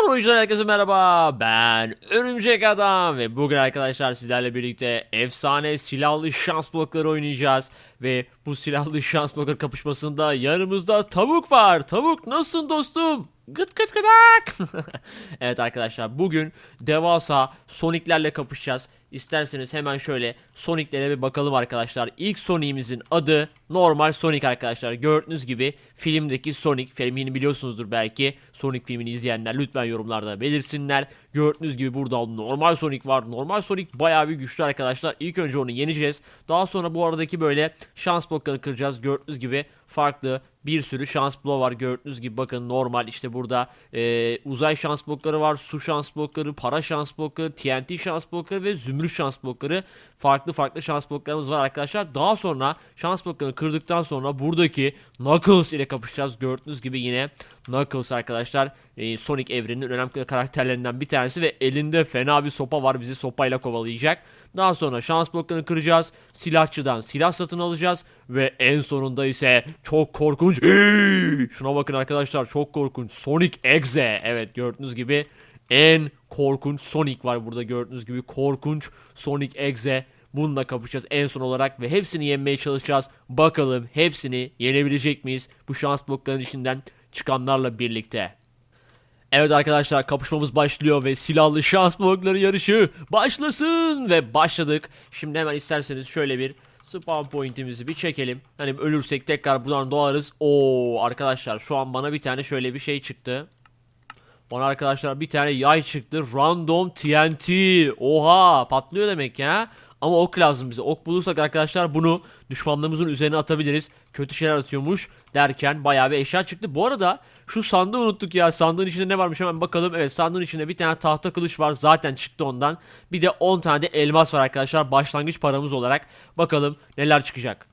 Selam oyuncular herkese merhaba. Ben Örümcek Adam ve bugün arkadaşlar sizlerle birlikte efsane silahlı şans blokları oynayacağız. Ve bu silahlı şans blokları kapışmasında yanımızda tavuk var. Tavuk nasılsın dostum? Gıt gıt gıdak. evet arkadaşlar bugün devasa Sonic'lerle kapışacağız. İsterseniz hemen şöyle Sonic'lere bir bakalım arkadaşlar. İlk Sonic'imizin adı normal Sonic arkadaşlar. Gördüğünüz gibi filmdeki Sonic. Filmini biliyorsunuzdur belki. Sonic filmini izleyenler lütfen yorumlarda belirsinler. Gördüğünüz gibi burada normal Sonic var. Normal Sonic bayağı bir güçlü arkadaşlar. İlk önce onu yeneceğiz. Daha sonra bu aradaki böyle şans bloklarını kıracağız. Gördüğünüz gibi farklı bir sürü şans bloğu var. Gördüğünüz gibi bakın normal işte burada e, uzay şans blokları var. Su şans blokları, para şans blokları, TNT şans blokları ve zümrüt şans blokları. Farklı farklı şans bloklarımız var arkadaşlar. Daha sonra şans bloklarını kırdıktan sonra buradaki Knuckles ile kapışacağız. Gördüğünüz gibi yine Knuckles arkadaşlar e, Sonic evreninin önemli karakterlerinden bir tanesi ve elinde fena bir sopa var. Bizi sopayla kovalayacak. Daha sonra şans bloklarını kıracağız. Silahçıdan silah satın alacağız. Ve en sonunda ise çok korkunç. Şuna bakın arkadaşlar çok korkunç. Sonic Exe. Evet gördüğünüz gibi en korkunç Sonic var burada gördüğünüz gibi. Korkunç Sonic Exe. Bununla kapışacağız en son olarak ve hepsini yenmeye çalışacağız. Bakalım hepsini yenebilecek miyiz? Bu şans bloklarının içinden çıkanlarla birlikte. Evet arkadaşlar kapışmamız başlıyor ve silahlı şans blokları yarışı başlasın ve başladık. Şimdi hemen isterseniz şöyle bir spawn point'imizi bir çekelim. Hani ölürsek tekrar buradan doğarız. Oo arkadaşlar şu an bana bir tane şöyle bir şey çıktı. Bana arkadaşlar bir tane yay çıktı. Random TNT. Oha patlıyor demek ya. Ama ok lazım bize. Ok bulursak arkadaşlar bunu düşmanlarımızın üzerine atabiliriz. Kötü şeyler atıyormuş derken bayağı bir eşya çıktı. Bu arada şu sandığı unuttuk ya. Sandığın içinde ne varmış hemen bakalım. Evet sandığın içinde bir tane tahta kılıç var. Zaten çıktı ondan. Bir de 10 tane de elmas var arkadaşlar. Başlangıç paramız olarak. Bakalım neler çıkacak.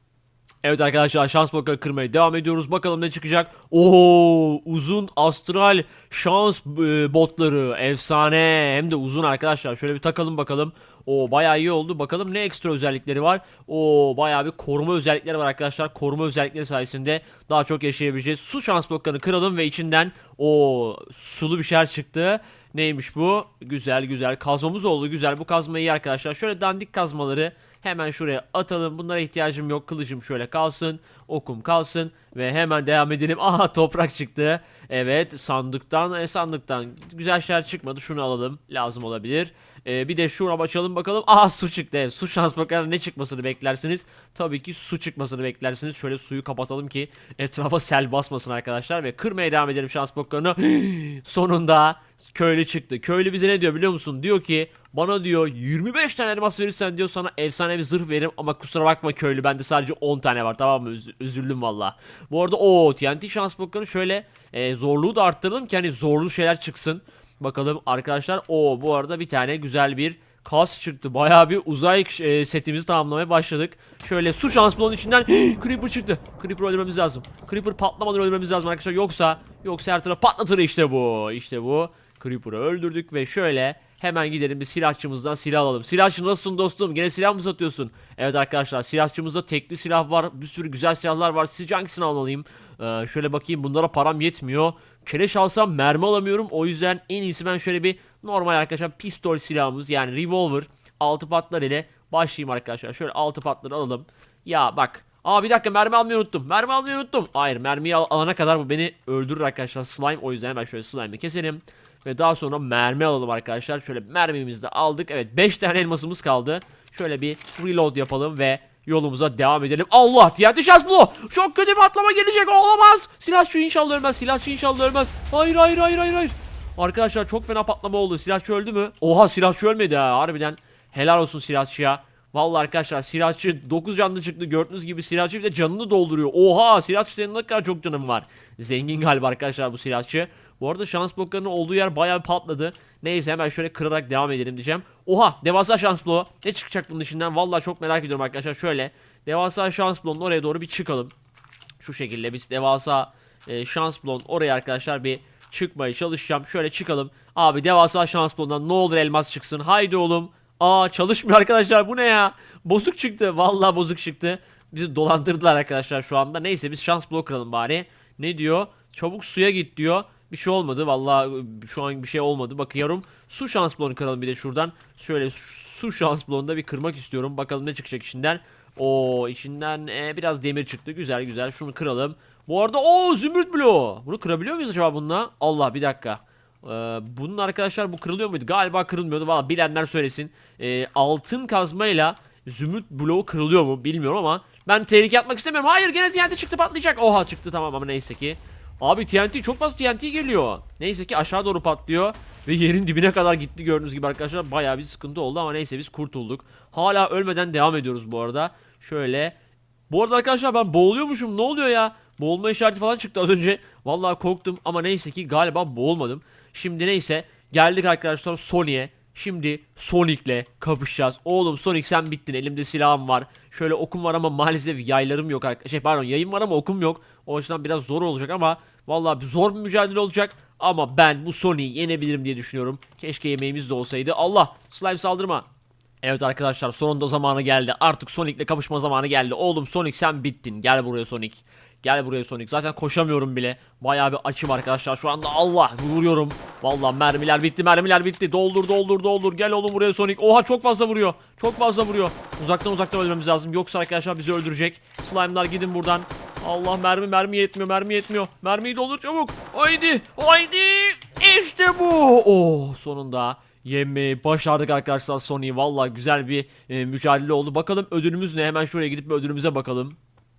Evet arkadaşlar şans blokları kırmaya devam ediyoruz. Bakalım ne çıkacak. Oo uzun astral şans e, botları efsane. Hem de uzun arkadaşlar. Şöyle bir takalım bakalım. O bayağı iyi oldu. Bakalım ne ekstra özellikleri var. O bayağı bir koruma özellikleri var arkadaşlar. Koruma özellikleri sayesinde daha çok yaşayabileceğiz. Su şans bloklarını kıralım ve içinden o sulu bir şeyler çıktı. Neymiş bu? Güzel güzel. Kazmamız oldu. Güzel. Bu kazma iyi arkadaşlar. Şöyle dandik kazmaları Hemen şuraya atalım. Bunlara ihtiyacım yok. Kılıcım şöyle kalsın. Okum kalsın. Ve hemen devam edelim. Aha toprak çıktı. Evet sandıktan e, sandıktan güzel şeyler çıkmadı. Şunu alalım. Lazım olabilir. E, bir de şuna açalım bakalım. Aha su çıktı. Su şans bakalım ne çıkmasını beklersiniz. Tabii ki su çıkmasını beklersiniz. Şöyle suyu kapatalım ki etrafa sel basmasın arkadaşlar. Ve kırmaya devam edelim şans bloklarını. Sonunda köylü çıktı. Köylü bize ne diyor biliyor musun? Diyor ki bana diyor 25 tane elmas verirsen diyor sana efsane bir zırh veririm ama kusura bakma köylü bende sadece 10 tane var tamam mı? Üz- üzüldüm valla. Bu arada o TNT şans bloklarını şöyle e, zorluğu da arttırdım ki hani zorlu şeyler çıksın. Bakalım arkadaşlar o bu arada bir tane güzel bir kas çıktı. Bayağı bir uzay e, setimizi tamamlamaya başladık. Şöyle su şans bloğunun içinden Creeper çıktı. Creeper öldürmemiz lazım. Creeper patlamadan öldürmemiz lazım arkadaşlar. Yoksa yoksa her taraf patlatır işte bu. İşte bu. Creeper'ı öldürdük ve şöyle hemen gidelim bir silahçımızdan silah alalım. Silahçı nasılsın dostum? Gene silah mı satıyorsun? Evet arkadaşlar silahçımızda tekli silah var. Bir sürü güzel silahlar var. Sizce hangisini almalıyım? Ee, şöyle bakayım bunlara param yetmiyor. Keleş alsam mermi alamıyorum. O yüzden en iyisi ben şöyle bir normal arkadaşlar pistol silahımız yani revolver altı patlar ile başlayayım arkadaşlar. Şöyle altı patları alalım. Ya bak Aa bir dakika mermi almayı unuttum. Mermi almayı unuttum. Hayır mermiyi al- alana kadar bu beni öldürür arkadaşlar slime. O yüzden hemen şöyle slime'ı keselim. Ve daha sonra mermi alalım arkadaşlar. Şöyle mermimizi de aldık. Evet 5 tane elmasımız kaldı. Şöyle bir reload yapalım ve yolumuza devam edelim. Allah TNT şans bu. Çok kötü bir atlama gelecek. Olamaz. Silahçı inşallah ölmez. Silahçı inşallah ölmez. Hayır hayır hayır hayır hayır. Arkadaşlar çok fena patlama oldu. Silahçı öldü mü? Oha silahçı ölmedi ha. Harbiden helal olsun silahçıya. Vallahi arkadaşlar silahçı 9 canlı çıktı. Gördüğünüz gibi silahçı bir de canını dolduruyor. Oha silahçı senin ne kadar çok canım var. Zengin galiba arkadaşlar bu silahçı. Bu arada şans bloklarının olduğu yer bayağı patladı. Neyse hemen şöyle kırarak devam edelim diyeceğim. Oha devasa şans bloğu. Ne çıkacak bunun içinden? Vallahi çok merak ediyorum arkadaşlar. Şöyle devasa şans bloğunun oraya doğru bir çıkalım. Şu şekilde biz devasa e, şans bloğun oraya arkadaşlar bir çıkmaya çalışacağım. Şöyle çıkalım. Abi devasa şans bloğundan ne olur elmas çıksın. Haydi oğlum. Aa çalışmıyor arkadaşlar bu ne ya? Bozuk çıktı. Vallahi bozuk çıktı. Bizi dolandırdılar arkadaşlar şu anda. Neyse biz şans bloğu kıralım bari. Ne diyor? Çabuk suya git diyor. Bir şey olmadı. Vallahi e, şu an bir şey olmadı. Bakıyorum. Su şans bloğunu kıralım bir de şuradan. Şöyle su, şans bloğunu da bir kırmak istiyorum. Bakalım ne çıkacak içinden. O içinden e, biraz demir çıktı. Güzel güzel. Şunu kıralım. Bu arada o zümrüt bloğu. Bunu kırabiliyor muyuz acaba bununla? Allah bir dakika. Ee, bunun arkadaşlar bu kırılıyor muydu? Galiba kırılmıyordu. Valla bilenler söylesin. Ee, altın kazmayla zümrüt bloğu kırılıyor mu bilmiyorum ama ben tehlike atmak istemiyorum. Hayır gene TNT çıktı patlayacak. Oha çıktı tamam ama neyse ki. Abi TNT çok fazla TNT geliyor. Neyse ki aşağı doğru patlıyor. Ve yerin dibine kadar gitti gördüğünüz gibi arkadaşlar. Bayağı bir sıkıntı oldu ama neyse biz kurtulduk. Hala ölmeden devam ediyoruz bu arada. Şöyle. Bu arada arkadaşlar ben boğuluyormuşum. Ne oluyor ya? Boğulma işareti falan çıktı az önce. Vallahi korktum ama neyse ki galiba boğulmadım. Şimdi neyse geldik arkadaşlar Sony'e. Şimdi Sonic'le kapışacağız. Oğlum Sonic sen bittin. Elimde silahım var. Şöyle okum var ama maalesef yaylarım yok. Şey pardon yayım var ama okum yok. O açıdan biraz zor olacak ama vallahi zor bir mücadele olacak. Ama ben bu Sonic'i yenebilirim diye düşünüyorum. Keşke yemeğimiz de olsaydı. Allah slime saldırma. Evet arkadaşlar sonunda zamanı geldi. Artık Sonic'le kapışma zamanı geldi. Oğlum Sonic sen bittin. Gel buraya Sonic. Gel buraya Sonic. Zaten koşamıyorum bile. Bayağı bir açım arkadaşlar. Şu anda Allah vuruyorum. Vallahi mermiler bitti. Mermiler bitti. Doldur doldur doldur. Gel oğlum buraya Sonic. Oha çok fazla vuruyor. Çok fazla vuruyor. Uzaktan uzaktan ölmemiz lazım. Yoksa arkadaşlar bizi öldürecek. Slime'lar gidin buradan. Allah mermi mermi yetmiyor. Mermi yetmiyor. Mermiyi doldur çabuk. Haydi. Haydi. İşte bu. Oh sonunda. Yemeği başardık arkadaşlar Sony. Vallahi güzel bir e, mücadele oldu. Bakalım ödülümüz ne? Hemen şuraya gidip ödülümüze bakalım.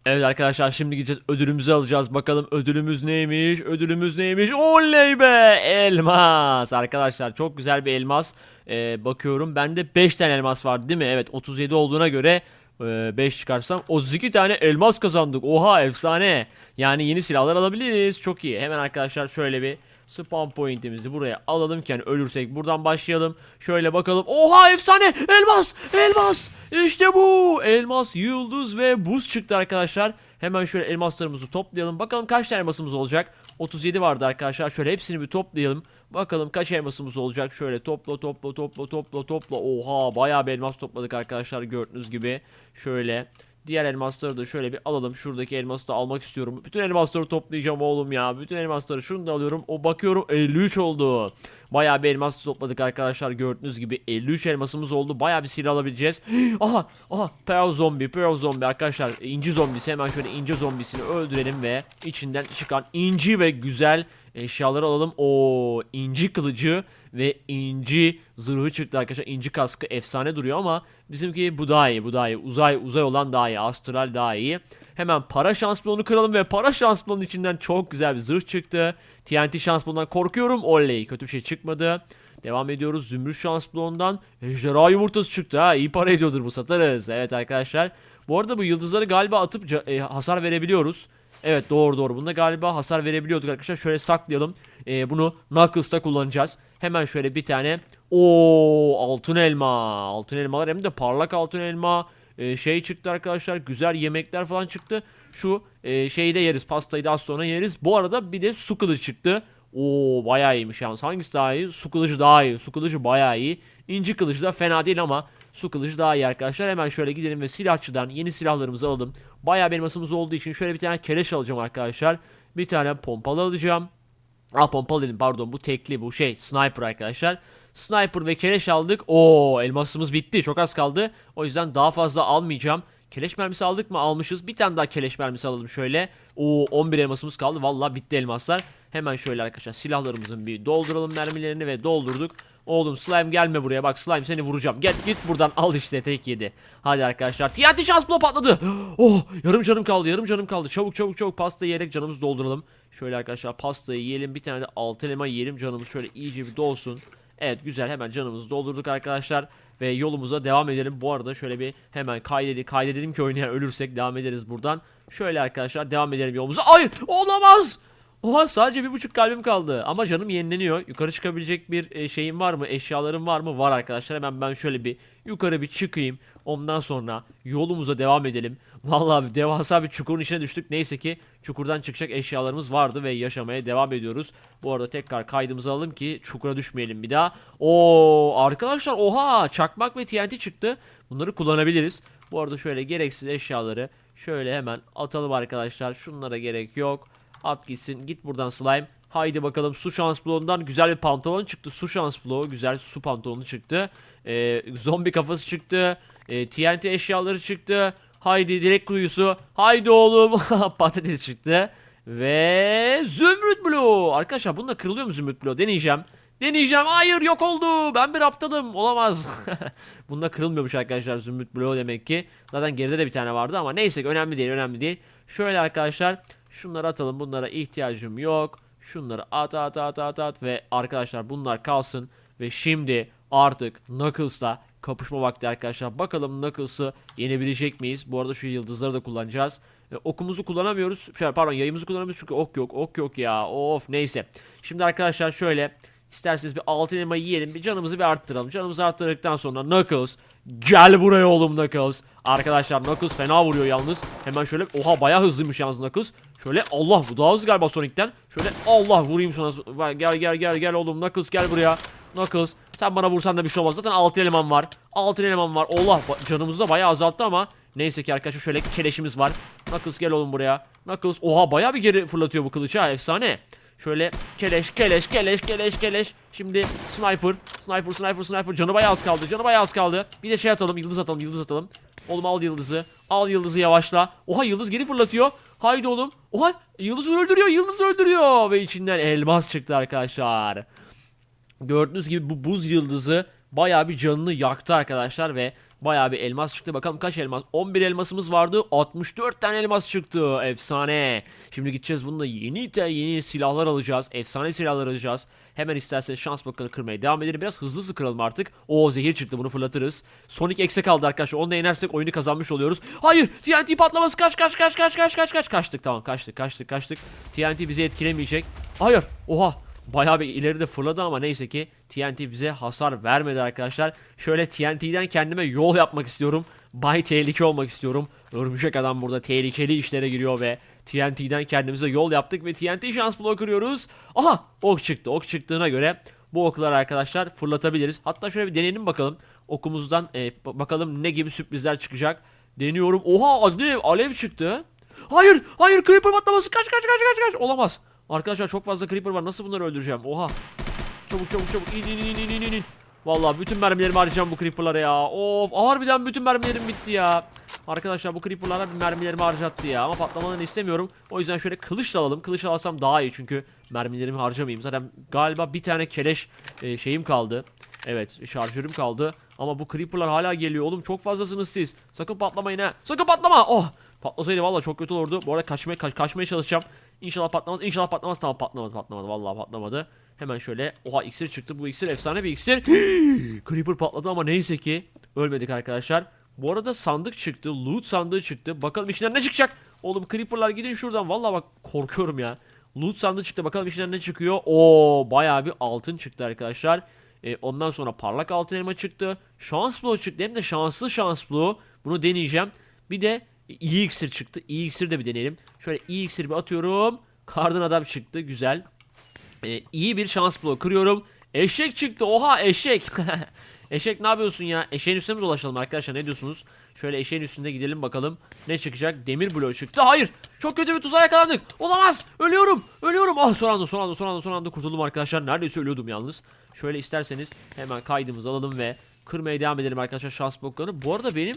Evet arkadaşlar şimdi gideceğiz ödülümüzü alacağız. Bakalım ödülümüz neymiş? Ödülümüz neymiş? Oley be! Elmas! Arkadaşlar çok güzel bir elmas. Ee, bakıyorum bende 5 tane elmas var değil mi? Evet 37 olduğuna göre 5 çıkarsam 32 tane elmas kazandık. Oha efsane. Yani yeni silahlar alabiliriz. Çok iyi. Hemen arkadaşlar şöyle bir Spawn point'imizi buraya alalım ki hani ölürsek buradan başlayalım. Şöyle bakalım. Oha efsane! Elmas! Elmas! İşte bu! Elmas, yıldız ve buz çıktı arkadaşlar. Hemen şöyle elmaslarımızı toplayalım. Bakalım kaç tane elmasımız olacak. 37 vardı arkadaşlar. Şöyle hepsini bir toplayalım. Bakalım kaç elmasımız olacak. Şöyle topla topla topla topla topla. Oha bayağı bir elmas topladık arkadaşlar gördüğünüz gibi. Şöyle Diğer elmasları da şöyle bir alalım. Şuradaki elması da almak istiyorum. Bütün elmasları toplayacağım oğlum ya. Bütün elmasları şunu da alıyorum. O bakıyorum 53 oldu. Bayağı bir elmas topladık arkadaşlar. Gördüğünüz gibi 53 elmasımız oldu. Bayağı bir silah alabileceğiz. aha aha Pearl zombi. Pearl zombi arkadaşlar. inci zombisi. Hemen şöyle inci zombisini öldürelim ve içinden çıkan inci ve güzel eşyaları alalım. O inci kılıcı ve inci zırhı çıktı arkadaşlar. İnci kaskı efsane duruyor ama bizimki bu daha iyi. Bu daha iyi. Uzay uzay olan daha iyi. Astral daha iyi. Hemen para şans bloğunu kıralım ve para şans bloğunun içinden çok güzel bir zırh çıktı. TNT şans bloğundan korkuyorum. Oley kötü bir şey çıkmadı. Devam ediyoruz. Zümrüt şans bloğundan ejderha yumurtası çıktı ha. İyi para ediyordur bu satarız. Evet arkadaşlar. Bu arada bu yıldızları galiba atıp e, hasar verebiliyoruz. Evet doğru doğru. Bunda galiba hasar verebiliyorduk arkadaşlar. Şöyle saklayalım. Ee, bunu Knuckles'ta kullanacağız. Hemen şöyle bir tane. o altın elma. Altın elmalar hem de parlak altın elma. Ee, şey çıktı arkadaşlar. Güzel yemekler falan çıktı. Şu e, şeyi de yeriz. Pastayı da az sonra yeriz. Bu arada bir de su kılıcı çıktı. Oo bayağı iyiymiş yalnız. Hangisi daha iyi? Su kılıcı daha iyi. Su kılıcı bayağı iyi. İnci kılıcı da fena değil ama su kılıcı daha iyi arkadaşlar. Hemen şöyle gidelim ve silahçıdan yeni silahlarımızı alalım. Bayağı benim masımız olduğu için şöyle bir tane keleş alacağım arkadaşlar. Bir tane pompalı alacağım. Aa pompalı dedim pardon bu tekli bu şey sniper arkadaşlar. Sniper ve keleş aldık. Oo elmasımız bitti çok az kaldı. O yüzden daha fazla almayacağım. Keleş mermisi aldık mı? Almışız. Bir tane daha keleş mermisi alalım şöyle. Oo 11 elmasımız kaldı. Vallahi bitti elmaslar. Hemen şöyle arkadaşlar silahlarımızın bir dolduralım mermilerini ve doldurduk. Oğlum slime gelme buraya bak slime seni vuracağım. Gel git buradan al işte tek yedi. Hadi arkadaşlar TNT şans bloğu patladı. Oh yarım canım kaldı yarım canım kaldı. Çabuk çabuk çabuk pasta yiyerek canımızı dolduralım. Şöyle arkadaşlar pastayı yiyelim bir tane de altın elma yiyelim canımız şöyle iyice bir dolsun. Evet güzel hemen canımızı doldurduk arkadaşlar. Ve yolumuza devam edelim. Bu arada şöyle bir hemen kaydedelim, kaydedelim ki oynayan ölürsek devam ederiz buradan. Şöyle arkadaşlar devam edelim yolumuza. Hayır olamaz. Oha sadece bir buçuk kalbim kaldı. Ama canım yenileniyor. Yukarı çıkabilecek bir e, şeyim var mı? Eşyalarım var mı? Var arkadaşlar. Hemen ben şöyle bir yukarı bir çıkayım. Ondan sonra yolumuza devam edelim. Vallahi devasa bir çukurun içine düştük. Neyse ki çukurdan çıkacak eşyalarımız vardı ve yaşamaya devam ediyoruz. Bu arada tekrar kaydımızı alalım ki çukura düşmeyelim bir daha. Oo arkadaşlar oha çakmak ve TNT çıktı. Bunları kullanabiliriz. Bu arada şöyle gereksiz eşyaları şöyle hemen atalım arkadaşlar. Şunlara gerek yok. At gitsin. Git buradan slime. Haydi bakalım su şans bloğundan güzel bir pantolon çıktı. Su şans bloğu güzel su pantolonu çıktı. Ee, zombi kafası çıktı. Ee, TNT eşyaları çıktı. Haydi direkt kuyusu. Haydi oğlum. Patates çıktı. Ve zümrüt bloğu. Arkadaşlar bunda kırılıyor mu zümrüt bloğu? Deneyeceğim. Deneyeceğim. Hayır yok oldu. Ben bir aptalım. Olamaz. bunda kırılmıyormuş arkadaşlar zümrüt bloğu demek ki. Zaten geride de bir tane vardı ama neyse önemli değil önemli değil. Şöyle arkadaşlar şunları atalım. Bunlara ihtiyacım yok. Şunları at at at at at ve arkadaşlar bunlar kalsın. Ve şimdi artık Knuckles'la kapışma vakti arkadaşlar. Bakalım Knuckles'ı yenebilecek miyiz? Bu arada şu yıldızları da kullanacağız. E, okumuzu kullanamıyoruz. Pardon yayımızı kullanamıyoruz çünkü ok yok. Ok yok ya. Of neyse. Şimdi arkadaşlar şöyle isterseniz bir altın elma yiyelim. Bir canımızı bir arttıralım. Canımızı arttırdıktan sonra Knuckles gel buraya oğlum Knuckles. Arkadaşlar Knuckles fena vuruyor yalnız. Hemen şöyle oha bayağı hızlıymış yalnız Knuckles. Şöyle Allah bu daha hızlı galiba Sonic'ten. Şöyle Allah vurayım şuna. Gel gel gel gel oğlum Knuckles gel buraya. Knuckles sen bana vursan da bir şey olmaz. Zaten altın eleman var. Altın eleman var. Allah canımızı da bayağı azalttı ama neyse ki arkadaşlar şöyle keleşimiz var. Knuckles gel oğlum buraya. Knuckles oha bayağı bir geri fırlatıyor bu kılıç ha efsane. Şöyle keleş keleş keleş keleş keleş. Şimdi sniper sniper sniper sniper canı bayağı az kaldı. Canı bayağı az kaldı. Bir de şey atalım yıldız atalım yıldız atalım. Oğlum al yıldızı. Al yıldızı yavaşla. Oha yıldız geri fırlatıyor. Haydi oğlum. Oha yıldız öldürüyor yıldız öldürüyor. Ve içinden elmas çıktı arkadaşlar. Gördüğünüz gibi bu buz yıldızı bayağı bir canını yaktı arkadaşlar ve bayağı bir elmas çıktı. Bakalım kaç elmas? 11 elmasımız vardı. 64 tane elmas çıktı. Efsane. Şimdi gideceğiz bununla yeni de yeni silahlar alacağız. Efsane silahlar alacağız. Hemen isterseniz şans bakanı kırmaya devam edelim. Biraz hızlı hızlı kıralım artık. O zehir çıktı bunu fırlatırız. Sonic X'e kaldı arkadaşlar. Onu da yenersek oyunu kazanmış oluyoruz. Hayır TNT patlaması kaç kaç kaç kaç kaç kaç kaç kaçtık tamam kaçtık kaçtık kaçtık. TNT bizi etkilemeyecek. Hayır oha Bayağı bir ileride fırladı ama neyse ki TNT bize hasar vermedi arkadaşlar. Şöyle TNT'den kendime yol yapmak istiyorum. Bay tehlike olmak istiyorum. Örümcek adam burada tehlikeli işlere giriyor ve TNT'den kendimize yol yaptık ve TNT şans bloğu kırıyoruz. Aha ok çıktı. Ok çıktığına göre bu okları arkadaşlar fırlatabiliriz. Hatta şöyle bir deneyelim bakalım. Okumuzdan e, ba- bakalım ne gibi sürprizler çıkacak. Deniyorum. Oha alev, alev çıktı. Hayır hayır creeper patlaması kaç kaç kaç kaç kaç olamaz. Arkadaşlar çok fazla creeper var nasıl bunları öldüreceğim oha. Çabuk çabuk çabuk in in in in in in. Vallahi bütün mermilerimi harcayacağım bu creeper'lara ya. Of harbiden bütün mermilerim bitti ya. Arkadaşlar bu creeper'lara mermilerimi harcattı ya. Ama patlamalarını istemiyorum. O yüzden şöyle kılıç alalım. Kılıç alsam daha iyi çünkü mermilerimi harcamayayım. Zaten galiba bir tane keleş e, şeyim kaldı. Evet şarjörüm kaldı. Ama bu creeper'lar hala geliyor oğlum. Çok fazlasınız siz. Sakın patlamayın ha. Sakın patlama. Oh. Patlasaydı vallahi çok kötü olurdu. Bu arada kaçmaya kaç- kaçmaya çalışacağım. İnşallah patlamaz. İnşallah patlamaz. Tamam patlamadı patlamadı. Vallahi patlamadı. Hemen şöyle oha iksir çıktı. Bu iksir efsane bir iksir. Creeper patladı ama neyse ki ölmedik arkadaşlar. Bu arada sandık çıktı. Loot sandığı çıktı. Bakalım içinden ne çıkacak? Oğlum creeper'lar gidin şuradan. Vallahi bak korkuyorum ya. Loot sandığı çıktı. Bakalım içinden ne çıkıyor? Oo bayağı bir altın çıktı arkadaşlar. E, ondan sonra parlak altın elma çıktı. Şans bloğu çıktı. Hem de şanslı şans bloğu. Bunu deneyeceğim. Bir de iyi iksir çıktı. İyi iksir de bir deneyelim. Şöyle iyi iksir bir atıyorum. Kardan adam çıktı. Güzel. Ee, iyi bir şans bloğu kırıyorum. Eşek çıktı. Oha eşek. eşek ne yapıyorsun ya? Eşeğin üstüne mi dolaşalım arkadaşlar? Ne diyorsunuz? Şöyle eşeğin üstünde gidelim bakalım. Ne çıkacak? Demir bloğu çıktı. Hayır. Çok kötü bir tuzağa yakalandık. Olamaz. Ölüyorum. Ölüyorum. Ah son anda son anda son anda son anda kurtuldum arkadaşlar. Neredeyse ölüyordum yalnız. Şöyle isterseniz hemen kaydımızı alalım ve kırmaya devam edelim arkadaşlar şans bloklarını. Bu arada benim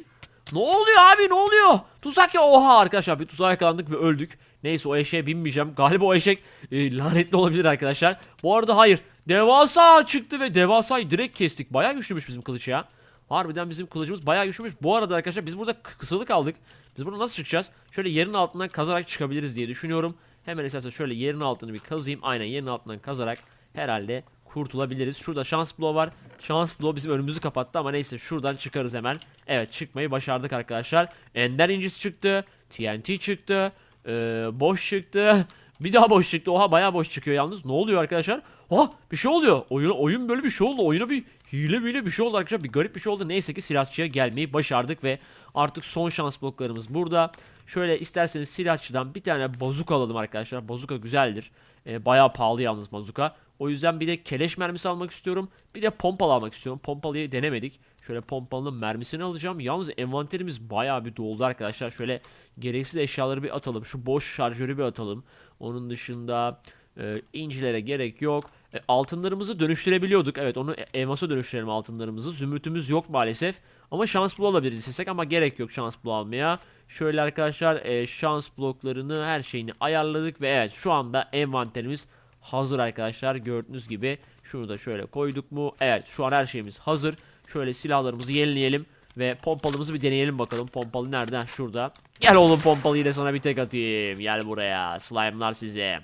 ne oluyor abi ne oluyor? Tuzak ya oha arkadaşlar bir tuzağa yakalandık ve öldük. Neyse o eşeğe binmeyeceğim. Galiba o eşek e, lanetli olabilir arkadaşlar. Bu arada hayır. Devasa çıktı ve devasayı direkt kestik. Bayağı güçlüymüş bizim kılıç ya. Harbiden bizim kılıcımız bayağı güçlüymüş. Bu arada arkadaşlar biz burada kısılı kaldık. Biz burada nasıl çıkacağız? Şöyle yerin altından kazarak çıkabiliriz diye düşünüyorum. Hemen esersen şöyle yerin altını bir kazayım. Aynen yerin altından kazarak herhalde kurtulabiliriz. Şurada şans bloğu var. Şans bloğu bizim önümüzü kapattı ama neyse şuradan çıkarız hemen. Evet çıkmayı başardık arkadaşlar. Ender incisi çıktı. TNT çıktı. Ee, boş çıktı. Bir daha boş çıktı. Oha bayağı boş çıkıyor yalnız. Ne oluyor arkadaşlar? Ha bir şey oluyor. Oyun, oyun böyle bir şey oldu. Oyuna bir hile bile bir şey oldu arkadaşlar. Bir garip bir şey oldu. Neyse ki silahçıya gelmeyi başardık ve artık son şans bloklarımız burada. Şöyle isterseniz silahçıdan bir tane bazuka alalım arkadaşlar. Bazuka güzeldir. Ee, bayağı pahalı yalnız bazuka. O yüzden bir de keleş mermisi almak istiyorum. Bir de pompalı almak istiyorum. Pompalıyı denemedik. Şöyle pompalının mermisini alacağım. Yalnız envanterimiz bayağı bir doldu arkadaşlar. Şöyle gereksiz eşyaları bir atalım. Şu boş şarjörü bir atalım. Onun dışında Ee, incilere gerek yok. E, altınlarımızı dönüştürebiliyorduk. Evet onu e- elmasa dönüştürelim altınlarımızı. Zümrütümüz yok maalesef. Ama şans bloğu alabiliriz istesek ama gerek yok şans bloğu almaya. Şöyle arkadaşlar e, şans bloklarını her şeyini ayarladık ve evet şu anda envanterimiz hazır arkadaşlar. Gördüğünüz gibi şunu da şöyle koyduk mu? Evet şu an her şeyimiz hazır. Şöyle silahlarımızı yenileyelim ve pompalımızı bir deneyelim bakalım. Pompalı nereden? Şurada. Gel oğlum pompalı ile sana bir tek atayım. Gel buraya. Slime'lar size.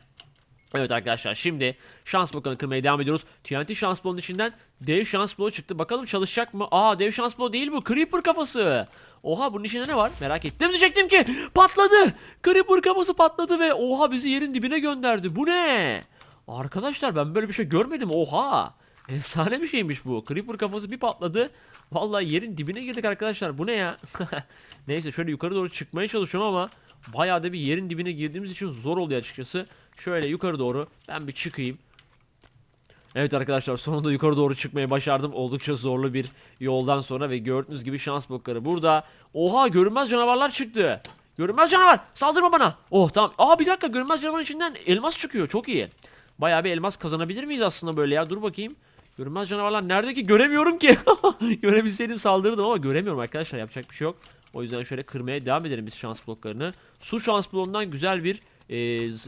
Evet arkadaşlar şimdi şans bloğunu kırmaya devam ediyoruz. TNT şans bloğunun içinden dev şans bloğu çıktı. Bakalım çalışacak mı? Aa dev şans bloğu değil bu. Creeper kafası. Oha bunun içinde ne var? Merak ettim diyecektim ki patladı. Creeper kafası patladı ve oha bizi yerin dibine gönderdi. Bu ne? Arkadaşlar ben böyle bir şey görmedim. Oha. Efsane bir şeymiş bu. Creeper kafası bir patladı. Vallahi yerin dibine girdik arkadaşlar. Bu ne ya? Neyse şöyle yukarı doğru çıkmaya çalışıyorum ama bayağı da bir yerin dibine girdiğimiz için zor oluyor açıkçası. Şöyle yukarı doğru ben bir çıkayım. Evet arkadaşlar sonunda yukarı doğru çıkmayı başardım. Oldukça zorlu bir yoldan sonra ve gördüğünüz gibi şans blokları burada. Oha görünmez canavarlar çıktı. Görünmez canavar saldırma bana. Oh tamam. Aa bir dakika görünmez canavarın içinden elmas çıkıyor çok iyi. Bayağı bir elmas kazanabilir miyiz aslında böyle ya dur bakayım. Görünmez canavarlar nerede ki göremiyorum ki. Görebilseydim saldırırdım ama göremiyorum arkadaşlar yapacak bir şey yok. O yüzden şöyle kırmaya devam edelim biz şans bloklarını. Su şans bloğundan güzel bir e,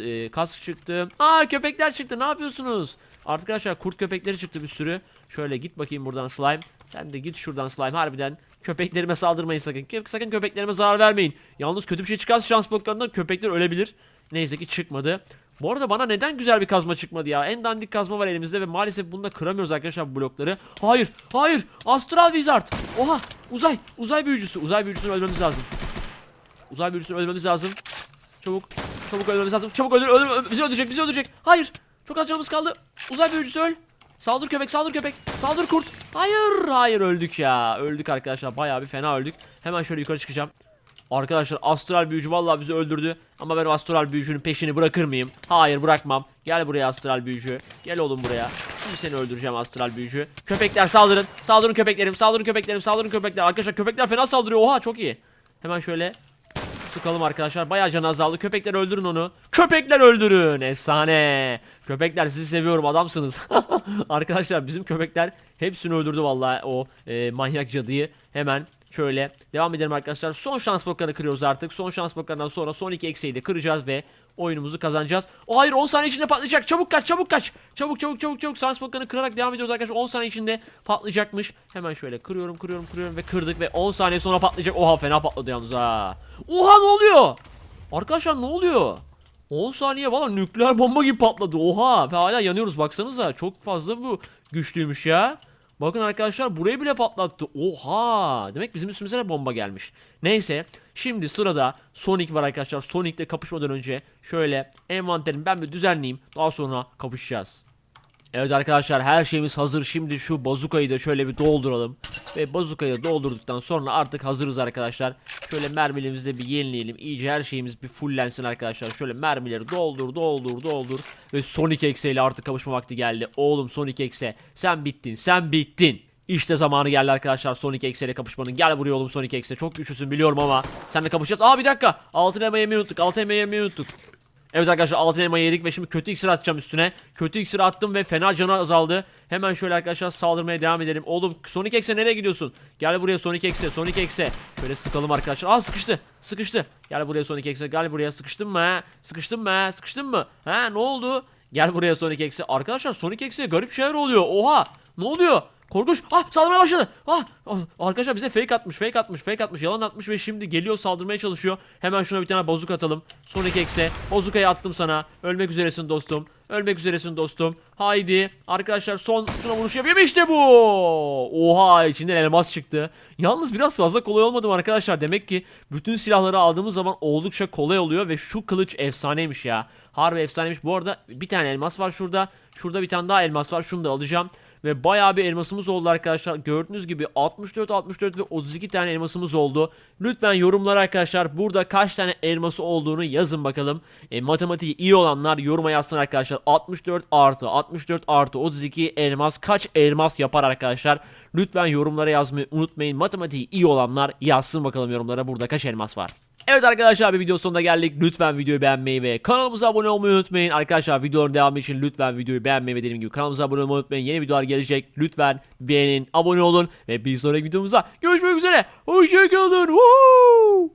e, kask çıktı. Aa köpekler çıktı ne yapıyorsunuz? Arkadaşlar kurt köpekleri çıktı bir sürü. Şöyle git bakayım buradan slime. Sen de git şuradan slime harbiden. Köpeklerime saldırmayın sakın. Sakın köpeklerime zarar vermeyin. Yalnız kötü bir şey çıkarsa şans bloklarından köpekler ölebilir. Neyse ki çıkmadı. Bu arada bana neden güzel bir kazma çıkmadı ya? En dandik kazma var elimizde ve maalesef bunu da kıramıyoruz arkadaşlar blokları. Hayır, hayır. Astral Wizard. Oha, uzay, uzay büyücüsü. Uzay büyücüsünü öldürmemiz lazım. Uzay büyücüsünü öldürmemiz lazım. Çabuk, çabuk öldürmemiz lazım. Çabuk öldür, öldür, öldür- bizi öldürecek, bizi öldürecek. Hayır, çok az canımız kaldı. Uzay büyücüsü öl. Saldır köpek, saldır köpek. Saldır kurt. Hayır, hayır öldük ya. Öldük arkadaşlar. Bayağı bir fena öldük. Hemen şöyle yukarı çıkacağım. Arkadaşlar astral büyücü vallahi bizi öldürdü. Ama ben astral büyücünün peşini bırakır mıyım? Hayır bırakmam. Gel buraya astral büyücü. Gel oğlum buraya. Şimdi seni öldüreceğim astral büyücü. Köpekler saldırın. Saldırın köpeklerim. Saldırın köpeklerim. Saldırın köpekler. Arkadaşlar köpekler fena saldırıyor. Oha çok iyi. Hemen şöyle sıkalım arkadaşlar. Bayağı can azaldı. Köpekler öldürün onu. Köpekler öldürün. Efsane. Köpekler sizi seviyorum adamsınız. arkadaşlar bizim köpekler hepsini öldürdü vallahi o e, manyak cadıyı. Hemen şöyle devam edelim arkadaşlar. Son şans bloklarını kırıyoruz artık. Son şans bloklarından sonra son iki eksiği de kıracağız ve oyunumuzu kazanacağız. O hayır 10 saniye içinde patlayacak. Çabuk kaç çabuk kaç. Çabuk çabuk çabuk çabuk. Şans bloklarını kırarak devam ediyoruz arkadaşlar. 10 saniye içinde patlayacakmış. Hemen şöyle kırıyorum kırıyorum kırıyorum ve kırdık ve 10 saniye sonra patlayacak. Oha fena patladı yalnız ha. Oha ne oluyor? Arkadaşlar ne oluyor? 10 saniye valla nükleer bomba gibi patladı. Oha ve hala yanıyoruz baksanıza. Çok fazla bu güçlüymüş ya. Bakın arkadaşlar burayı bile patlattı. Oha! Demek bizim üstümüze de bomba gelmiş. Neyse. Şimdi sırada Sonic var arkadaşlar. Sonic'le kapışmadan önce şöyle envanterimi ben bir düzenleyeyim. Daha sonra kapışacağız. Evet arkadaşlar her şeyimiz hazır. Şimdi şu bazukayı da şöyle bir dolduralım. Ve bazukayı doldurduktan sonra artık hazırız arkadaşlar. Şöyle mermilerimizi de bir yenileyelim. İyice her şeyimiz bir fullensin arkadaşlar. Şöyle mermileri doldur doldur doldur. Ve Sonic X'e ile artık kapışma vakti geldi. Oğlum Sonic X'e sen bittin sen bittin. İşte zamanı geldi arkadaşlar Sonic X ile kapışmanın. Gel buraya oğlum Sonic X'e. Çok güçlüsün biliyorum ama. Seninle kapışacağız. Aa bir dakika. Altın yemeyi unuttuk. Altın yemeyi unuttuk. Evet arkadaşlar altın elma yedik ve şimdi kötü iksir atacağım üstüne. Kötü iksir attım ve fena canı azaldı. Hemen şöyle arkadaşlar saldırmaya devam edelim. Oğlum Sonic X'e nereye gidiyorsun? Gel buraya Sonic X'e, Sonic X'e. Şöyle sıkalım arkadaşlar. Aa sıkıştı. Sıkıştı. Gel buraya Sonic X'e. Gel buraya sıkıştın mı ha? Sıkıştın mı ha? Sıkıştın mı? Ha ne oldu? Gel buraya Sonic X'e. Arkadaşlar Sonic X'e garip şeyler oluyor. Oha! Ne oluyor? Korkunç. Ah saldırmaya başladı. Ah, ah, arkadaşlar bize fake atmış, fake atmış, fake atmış, yalan atmış ve şimdi geliyor saldırmaya çalışıyor. Hemen şuna bir tane bozuk atalım. Sonic X'e. Bozukayı attım sana. Ölmek üzeresin dostum. Ölmek üzeresin dostum. Haydi. Arkadaşlar son şuna vuruş yapayım işte bu. Oha içinden elmas çıktı. Yalnız biraz fazla kolay olmadım arkadaşlar. Demek ki bütün silahları aldığımız zaman oldukça kolay oluyor ve şu kılıç efsaneymiş ya. Harbi efsaneymiş. Bu arada bir tane elmas var şurada. Şurada bir tane daha elmas var. Şunu da alacağım. Ve bayağı bir elmasımız oldu arkadaşlar. Gördüğünüz gibi 64, 64 ve 32 tane elmasımız oldu. Lütfen yorumlara arkadaşlar burada kaç tane elması olduğunu yazın bakalım. E, matematiği iyi olanlar yoruma yazsın arkadaşlar. 64 artı 64 artı 32 elmas kaç elmas yapar arkadaşlar. Lütfen yorumlara yazmayı unutmayın. Matematiği iyi olanlar yazsın bakalım yorumlara burada kaç elmas var. Evet arkadaşlar bir video sonuna geldik. Lütfen videoyu beğenmeyi ve kanalımıza abone olmayı unutmayın. Arkadaşlar videoların devamı için lütfen videoyu beğenmeyi ve dediğim gibi kanalımıza abone olmayı unutmayın. Yeni videolar gelecek. Lütfen beğenin, abone olun ve bir sonraki videomuzda görüşmek üzere. Hoşçakalın. Woo!